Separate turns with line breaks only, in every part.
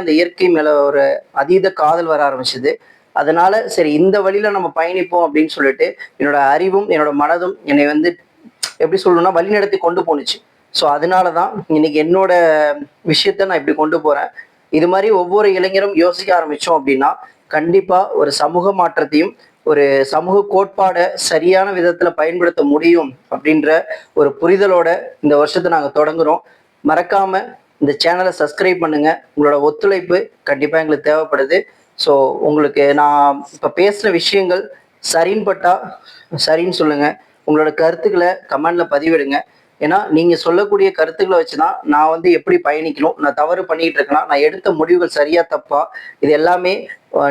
அந்த இயற்கை மேல ஒரு அதீத காதல் வர ஆரம்பிச்சது. அதனால சரி இந்த வழியில நம்ம பயணிப்போம் அப்படின்னு சொல்லிட்டு என்னோட அறிவும் என்னோட மனதும் என்னை வந்து எப்படி சொல்லணும்னா வழிநடத்தி கொண்டு போணுச்சு. ஸோ அதனால தான் இன்னைக்கு என்னோட விஷயத்த நான் இப்படி கொண்டு போறேன். இது மாதிரி ஒவ்வொரு இளைஞரும் யோசிக்க ஆரம்பிச்சோம் அப்படின்னா கண்டிப்பா ஒரு சமூக மாற்றத்தையும் ஒரு சமூக கோட்பாடை சரியான விதத்துல பயன்படுத்த முடியும் அப்படின்ற ஒரு புரிதலோட இந்த வருஷத்தை நாங்கள் தொடங்குறோம். மறக்காம இந்த சேனலை சப்ஸ்கிரைப் பண்ணுங்கள் உங்களோட ஒத்துழைப்பு கண்டிப்பாக எங்களுக்கு தேவைப்படுது. ஸோ உங்களுக்கு நான் இப்போ பேசின விஷயங்கள் சரின்னு பட்டா சரின்னு சொல்லுங்கள் உங்களோட கருத்துக்களை கமெண்டில் பதிவிடுங்க. ஏன்னா நீங்கள் சொல்லக்கூடிய கருத்துக்களை வச்சுதான் நான் வந்து எப்படி பயணிக்கணும் நான் தவறு பண்ணிக்கிட்டு இருக்கேனா நான் எடுத்த முடிவுகள் சரியா தப்பா இது எல்லாமே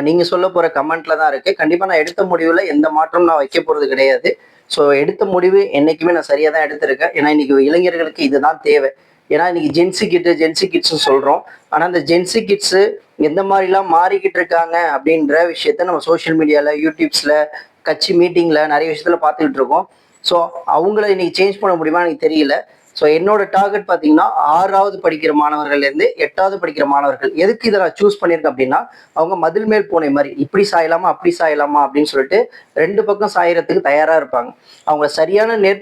நீங்கள் சொல்ல போகிற கமெண்ட்ல தான் இருக்குது கண்டிப்பாக நான் எடுத்த முடிவில் எந்த மாற்றமும் நான் வைக்க போகிறது கிடையாது. ஸோ எடுத்த முடிவு என்றைக்குமே நான் சரியாக தான் எடுத்திருக்கேன். ஏன்னா இன்னைக்கு இளைஞர்களுக்கு இதுதான் தேவை. ஏன்னா இன்னைக்கு ஜென்சி கிட்டு ஜென்சி கிட்ஸ் சொல்றோம். ஆனா அந்த ஜென்சி கிட்ஸ் எந்த மாதிரிலாம் மாறிக்கிட்டு இருக்காங்க அப்படின்ற விஷயத்த நம்ம சோஷியல் மீடியால யூடியூப்ஸ்ல கட்சி மீட்டிங்ல நிறைய விஷயத்துல பார்த்துக்கிட்டு இருக்கோம். ஸோ அவங்கள இன்னைக்கு சேஞ்ச் பண்ண முடியுமா எனக்கு தெரியல. ஸோ என்னோட டார்கெட் பார்த்தீங்கன்னா ஆறாவது படிக்கிற மாணவர்கள்லேருந்து எட்டாவது படிக்கிற மாணவர்கள். எதுக்கு இதை நான் சூஸ் பண்ணியிருக்கேன் அப்படின்னா அவங்க மதில் மேல் பூனை மாதிரி இப்படி சாயலாமா அப்படி சாயலாமா அப்படின்னு சொல்லிட்டு ரெண்டு பக்கம் சாயறதுக்கு தயாராக இருப்பாங்க. அவங்க சரியான நேர்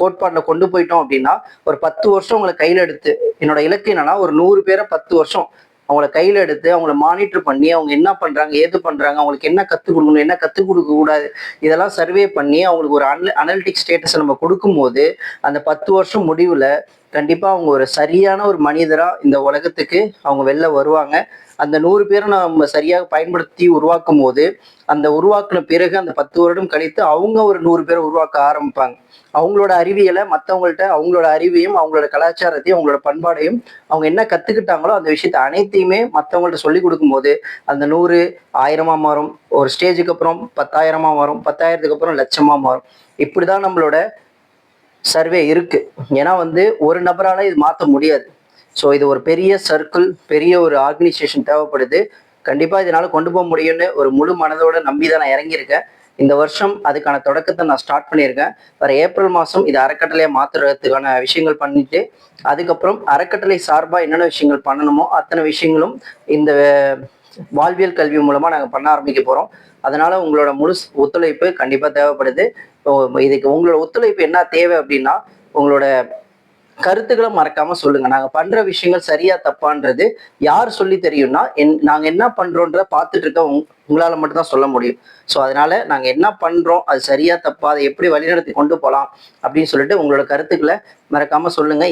கோட்பாட்டில் கொண்டு போயிட்டோம் அப்படின்னா ஒரு பத்து வருஷம் உங்களை கையில் எடுத்து என்னோட இலக்கு என்னன்னா ஒரு நூறு பேரை பத்து வருஷம் அவங்கள கையில் எடுத்து அவங்கள மானிட்டர் பண்ணி அவங்க என்ன பண்ணுறாங்க ஏது பண்ணுறாங்க அவங்களுக்கு என்ன கற்றுக் கொடுக்கணும் என்ன கற்றுக் கொடுக்கக்கூடாது இதெல்லாம் சர்வே பண்ணி அவங்களுக்கு ஒரு அனல் அனலிட்டிக் ஸ்டேட்டஸை நம்ம கொடுக்கும்போது அந்த பத்து வருஷம் முடிவில் கண்டிப்பாக அவங்க ஒரு சரியான ஒரு மனிதராக இந்த உலகத்துக்கு அவங்க வெளில வருவாங்க. அந்த நூறு பேரை நம்ம சரியாக பயன்படுத்தி உருவாக்கும் போது அந்த உருவாக்கின பிறகு அந்த பத்து வருடம் கழித்து அவங்க ஒரு நூறு பேரை உருவாக்க ஆரம்பிப்பாங்க. அவங்களோட அறிவியலை மற்றவங்கள்ட்ட அவங்களோட அறிவையும் அவங்களோட கலாச்சாரத்தையும் அவங்களோட பண்பாடையும் அவங்க என்ன கத்துக்கிட்டாங்களோ அந்த விஷயத்த அனைத்தையுமே மற்றவங்கள்ட்ட சொல்லி கொடுக்கும்போது அந்த நூறு ஆயிரமா மாறும். ஒரு ஸ்டேஜுக்கு அப்புறம் பத்தாயிரமா மாறும். பத்தாயிரத்துக்கு அப்புறம் லட்சமா மாறும். இப்படிதான் நம்மளோட சர்வே இருக்கு. ஏன்னா வந்து ஒரு நபரால இது மாற்ற முடியாது. ஸோ இது ஒரு பெரிய சர்க்கிள் பெரிய ஒரு ஆர்கனைசேஷன் தேவைப்படுது. கண்டிப்பா இதனால கொண்டு போக முடியும்னு ஒரு முழு மனதோட நம்பி தான் நான் இறங்கியிருக்கேன். இந்த வருஷம் அதுக்கான தொடக்கத்தை நான் ஸ்டார்ட் பண்ணியிருக்கேன். வர ஏப்ரல் மாதம் இது அறக்கட்டளையை மாற்றுறதுக்கான விஷயங்கள் பண்ணிட்டு அதுக்கப்புறம் அறக்கட்டளை சார்பாக என்னென்ன விஷயங்கள் பண்ணணுமோ அத்தனை விஷயங்களும் இந்த வாழ்வியல் கல்வி மூலமாக நாங்கள் பண்ண ஆரம்பிக்க போகிறோம் அதனால உங்களோட முழு ஒத்துழைப்பு கண்டிப்பாக தேவைப்படுது. இதுக்கு உங்களோட ஒத்துழைப்பு என்ன தேவை அப்படின்னா உங்களோட கருத்துக்களை மறக்காம சொல்லுங்க. நாங்க பண்ற விஷயங்கள் சரியா தப்பான்றது யார் சொல்லி தெரியும்னா என் நாங்க என்ன பண்றோன்ற பார்த்துட்டு இருக்க உங்- உங்களால மட்டும் தான் சொல்ல முடியும். ஸோ அதனால நாங்க என்ன பண்றோம் அது சரியா தப்பா அதை எப்படி வழிநடத்தி கொண்டு போகலாம் அப்படின்னு சொல்லிட்டு உங்களோட கருத்துக்களை மறக்காம சொல்லுங்க.